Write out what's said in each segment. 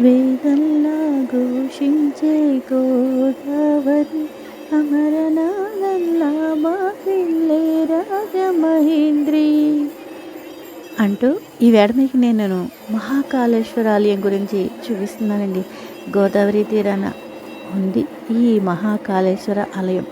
వేదల్లా ఘోషించే గోదావరి అమరనాథల్లా బాహిల్లే రాజమహేంద్రి. అంటూ ఈ వేడ మీకు నేను మహాకాళేశ్వర ఆలయం గురించి చూపిస్తున్నానండి. గోదావరి తీరాన ఉంది ఈ మహాకాళేశ్వర ఆలయం.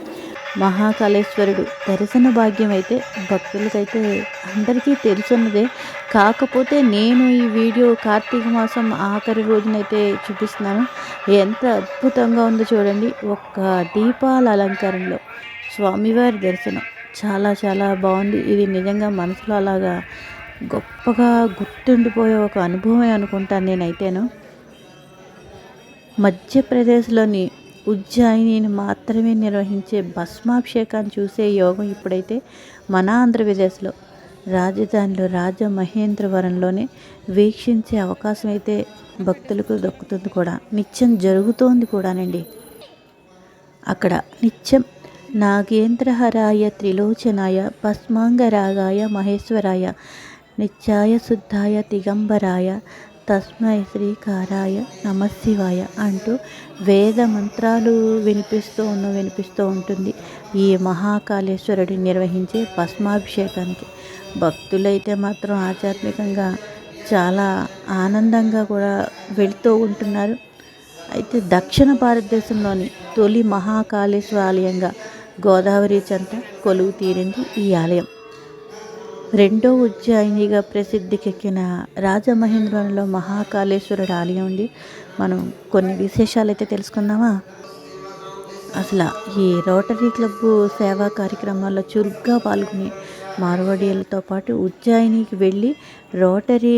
మహాకాళేశ్వరుడు దర్శన భాగ్యం అయితే భక్తులకైతే అందరికీ తెలుసున్నదే. కాకపోతే నేను ఈ వీడియో కార్తీక మాసం ఆఖరి రోజునైతే చూపిస్తున్నాను. ఎంత అద్భుతంగా ఉందో చూడండి. ఒక్క దీపాల అలంకారంలో స్వామివారి దర్శనం చాలా చాలా బాగుంది. ఇది నిజంగా మనసులో అలాగా గొప్పగా గుర్తుండిపోయే ఒక అనుభవమే అనుకుంటాను నేనైతేను. మధ్యప్రదేశ్లోని ఉజ్జాయిని మాత్రమే నిర్వహించే భస్మాభిషేకాన్ని చూసే యోగం ఇప్పుడైతే మన ఆంధ్రప్రదేశ్లో. రాజధానిలో రాజమహేంద్రవరంలోనే వీక్షించే అవకాశం అయితే భక్తులకు దక్కుతుంది కూడా. నిత్యం జరుగుతోంది కూడానండి. అక్కడ నిత్యం నాగేంద్రహరాయ త్రిలోచనాయ భస్మాంగరాగాయ మహేశ్వరాయ నిత్యాయ శుద్ధాయ దిగంబరాయ తస్మై శ్రీకారాయ నమశివాయ అంటూ వేద మంత్రాలు వినిపిస్తూ ఉన్న వినిపిస్తూ ఉంటుంది. ఈ మహాకాళేశ్వరుడి నిర్వహించే భస్మాభిషేకానికి భక్తులైతే మాత్రం ఆధ్యాత్మికంగా చాలా ఆనందంగా కూడా వెళుతూ ఉంటున్నారు. అయితే దక్షిణ భారతదేశంలోని తొలి మహాకాళేశ్వర ఆలయంగా గోదావరి చెంత కొలువు తీరింది ఈ ఆలయం. రెండో ఉజ్జయినిగా ప్రసిద్ధికెక్కిన రాజమహేంద్రంలో మహాకాళేశ్వరుడు ఆలయం ఉంది. మనం కొన్ని విశేషాలు అయితే తెలుసుకుందామా? అసలు ఈ రోటరీ క్లబ్ సేవా కార్యక్రమాల్లో చురుగ్గా పాల్గొని మార్వాడీలతో పాటు ఉజ్జయినికి వెళ్ళి రోటరీ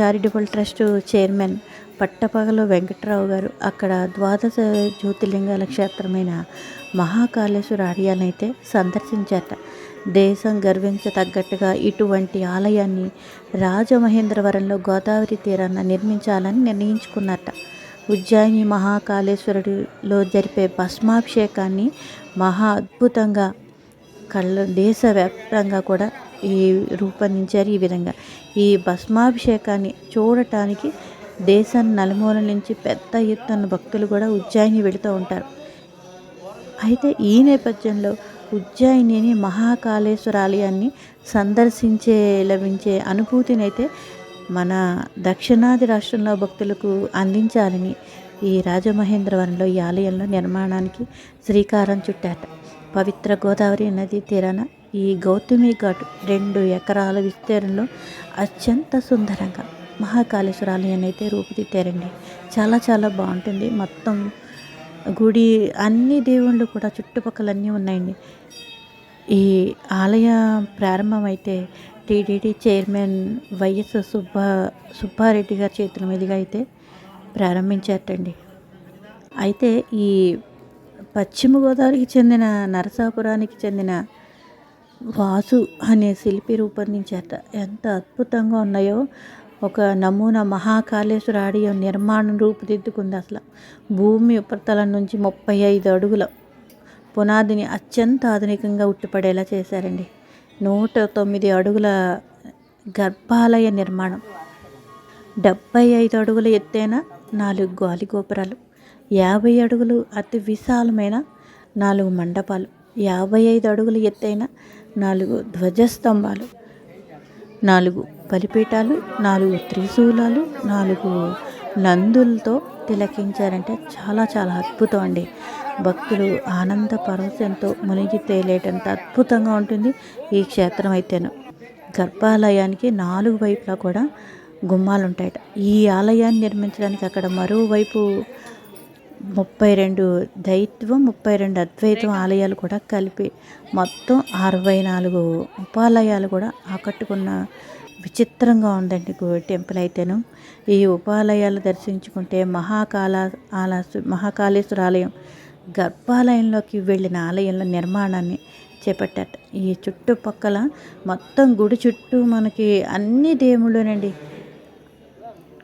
చారిటబుల్ ట్రస్ట్ చైర్మన్ పట్టపగలు వెంకట్రావు గారు అక్కడ ద్వాదశ జ్యోతిర్లింగాల క్షేత్రమైన మహాకాళేశ్వర ఆలయాన్ని అయితే సందర్శించారట. దేశం గర్వించతగ్గట్టుగా ఇటువంటి ఆలయాన్ని రాజమహేంద్రవరంలో గోదావరి తీరాన నిర్మించాలని నిర్ణయించుకున్నట్ట ఉజ్జయిని మహాకాళేశ్వరుడిలో జరిపే భస్మాభిషేకాన్ని మహా అద్భుతంగా కళ్ళ దేశవ్యాప్తంగా కూడా ఈ రూపొందించారు ఈ విధంగా. ఈ భస్మాభిషేకాన్ని చూడటానికి దేశం నలుమూల నుంచి పెద్ద ఎత్తున భక్తులు కూడా ఉజ్జాయిని వెళుతూ ఉంటారు. అయితే ఈ నేపథ్యంలో ఉజ్జయినిని మహాకాళేశ్వర ఆలయాన్ని సందర్శించే లభించే అనుభూతినైతే మన దక్షిణాది రాష్ట్రంలో భక్తులకు అందించాలని ఈ రాజమహేంద్రవరంలో ఈ ఆలయంలో నిర్మాణానికి శ్రీకారం చుట్టాట పవిత్ర గోదావరి నది తీరాన ఈ గౌతమి ఘాట్ రెండు ఎకరాల విస్తీర్ణంలో అత్యంత సుందరంగా మహాకాళేశ్వర ఆలయాన్ని అయితే రూపుదిద్దారండి. చాలా చాలా బాగుంటుంది. మొత్తం గుడి అన్ని దేవుళ్ళు కూడా చుట్టుపక్కల అన్నీ ఉన్నాయండి. ఈ ఆలయ ప్రారంభమైతే TTD chairman YS Subba Subbareddy గారి చేతుల మీదుగా అయితే ప్రారంభించారటండి. అయితే ఈ పశ్చిమ గోదావరికి చెందిన నరసాపురానికి చెందిన వాసు అనే శిల్పి రూపొందించారట. ఎంత అద్భుతంగా ఉన్నాయో ఒక నమూనా మహాకాళేశ్వర ఆడియం నిర్మాణం రూపుదిద్దుకుంది అసలు. భూమి ఉపరితలం నుంచి ముప్పై ఐదు అడుగుల పునాదిని అత్యంత ఆధునికంగా ఉట్టిపడేలా చేశారండి. నూట తొమ్మిది అడుగుల గర్భాలయ నిర్మాణం. డెబ్బై ఐదు అడుగుల ఎత్తైన నాలుగు గాలి గోపురాలు యాభై అడుగులు అతి విశాలమైన నాలుగు మండపాలు యాభై ఐదు అడుగులు ఎత్తైన నాలుగు ధ్వజస్తంభాలు నాలుగు బలిపీఠాలు నాలుగు త్రిశూలాలు నాలుగు నందులతో తిలకించారంటే చాలా చాలా అద్భుతం అండి. భక్తులు ఆనంద పరవశంతో మునిగి తేలేటంత అద్భుతంగా ఉంటుంది ఈ క్షేత్రం అయితేను. గర్భాలయానికి నాలుగు వైపులా కూడా గుమ్మాలు ఉంటాయట ఈ ఆలయాన్ని నిర్మించడానికి అక్కడ మరోవైపు ముప్పై రెండు దైత్వం ముప్పై రెండు అద్వైతం ఆలయాలు కూడా కలిపి మొత్తం అరవై నాలుగు ఉపాలయాలు కూడా ఆకట్టుకున్న విచిత్రంగా ఉందండి టెంపుల్ అయితేను. ఈ ఉపాలయాలు దర్శించుకుంటే మహాకాళ ఆల మహాకాళేశ్వర ఆలయం గర్భాలయంలోకి వెళ్ళిన ఆలయంలో నిర్మాణాన్ని చేపట్టారు ఈ చుట్టుపక్కల మొత్తం గుడి చుట్టూ మనకి అన్ని దేవుళ్ళేనండి.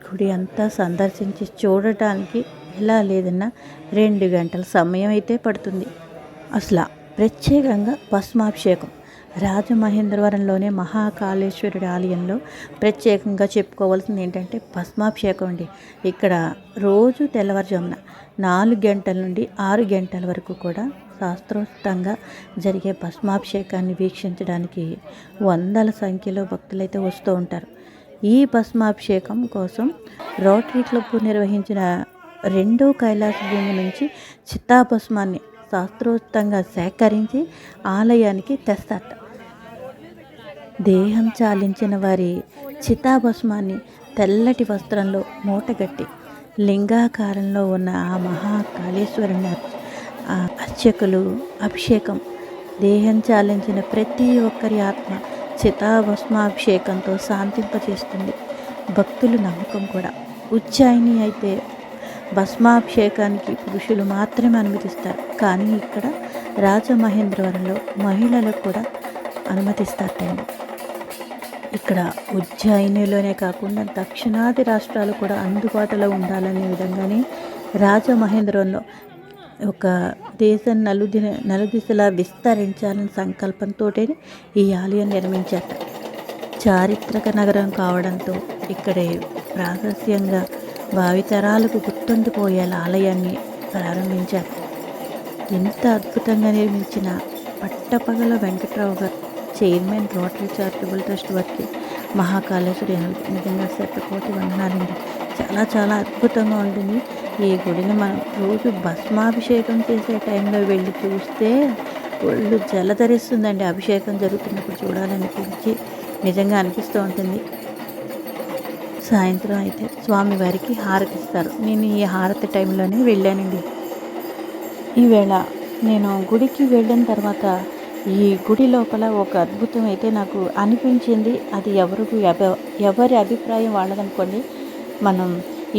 గుడి అంతా సందర్శించి చూడటానికి ఎలా లేదన్నా రెండు గంటల సమయం అయితే పడుతుంది. అసలు ప్రత్యేకంగా భస్మాభిషేకం. రాజమహేంద్రవరంలోనే మహాకాళేశ్వరుడి ఆలయంలో ప్రత్యేకంగా చెప్పుకోవాల్సింది ఏంటంటే భస్మాభిషేకం అండి. ఇక్కడ రోజు తెల్లవారుజామున నాలుగు గంటల నుండి ఆరు గంటల వరకు కూడా శాస్త్రోక్తంగా జరిగే భస్మాభిషేకాన్ని వీక్షించడానికి వందల సంఖ్యలో భక్తులైతే వస్తూ ఉంటారు. ఈ భస్మాభిషేకం కోసం రోటరీ క్లబ్ నిర్వహించిన రెండో కైలాస భూమి నుంచి చిత్తాభస్మాన్ని శాస్త్రోక్తంగా సేకరించి ఆలయానికి తెస్తారట. దేహం చాలించిన వారి చితాభస్మాన్ని తెల్లటి వస్త్రంలో మూటగట్టి లింగాకారంలో ఉన్న ఆ మహాకాళేశ్వరుని ఆ అర్చకులు అభిషేకం దేహం చాలించిన ప్రతి ఒక్కరి ఆత్మ చితాభస్మాభిషేకంతో శాంతింపచేస్తుంది. భక్తులు నమ్మకం కూడా. ఉజ్జాయిని అయితే భస్మాభిషేకానికి పురుషులు మాత్రమే అనుమతిస్తారు. కానీ ఇక్కడ రాజమహేంద్రవరంలో మహిళలకు కూడా అనుమతిస్తారటండి ఇక్కడ ఉజ్జయినిలోనే కాకుండా దక్షిణాది రాష్ట్రాలు కూడా అందుబాటులో ఉండాలనే విధంగానే రాజమహేంద్రవరంలో ఒక దేశం నలుది నలుదిశలా విస్తరించాలని సంకల్పంతో ఈ ఆలయం నిర్మించారు చారిత్రక నగరం కావడంతో ఇక్కడే ప్రాశస్యంగా భావితరాలకు గుర్తుండిపోయేలా ఆలయాన్ని ప్రారంభించారు. ఎంత అద్భుతంగా నిర్మించిన పట్టపగల వెంకట్రావు గారు చైర్మన్ రోటరీ చారిటబుల్ ట్రస్ట్ వారికి మహాకాళేశ్వరి నిజంగా శతకోటి వందనాలండి. చాలా చాలా అద్భుతంగా ఉంటుంది. ఈ గుడిని మనం రోజు భస్మాభిషేకం చేసే టైంలో వెళ్ళి చూస్తే ఒళ్ళు జలధరిస్తుందండి. అభిషేకం జరుగుతున్నప్పుడు చూడాలనిపించి నిజంగా అనిపిస్తూ ఉంటుంది. సాయంత్రం అయితే స్వామివారికి హారతి ఇస్తారు నేను ఈ హారతి టైంలోనే వెళ్ళానండి. ఈవేళ నేను గుడికి వెళ్ళిన తర్వాత ఈ గుడి లోపల ఒక అద్భుతం అయితే నాకు అనిపించింది. అది ఎవరికి ఎవరి అభిప్రాయం వాళ్ళదనుకోండి మనం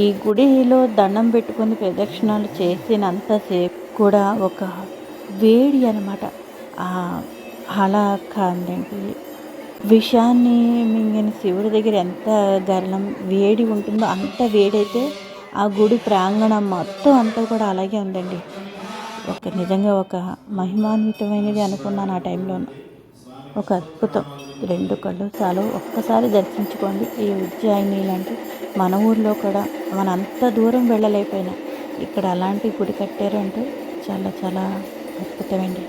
ఈ గుడిలో దండం పెట్టుకొని ప్రదక్షిణాలు చేసినంతసేపు కూడా ఒక వేడి అనమాట అలా కాదండి. విషాన్ని మింగిన శివుడి దగ్గర ఎంత గర్లం వేడి ఉంటుందో అంత వేడైతే ఆ గుడి ప్రాంగణం మొత్తం అంతా కూడా అలాగే ఉందండి. ఒక నిజంగా ఒక మహిమాన్వితమైనది అనుకున్నాను ఆ టైంలో. ఒక అద్భుతం. రెండు కళ్ళు చాలు. ఒక్కసారి దర్శించుకోండి. ఈ ఉజ్జాయిని లాంటి మన ఊర్లో కూడా మన అంత దూరం వెళ్ళలేకపోయినా ఇక్కడ అలాంటి గుడి కట్టారంటే చాలా చాలా అద్భుతమండి.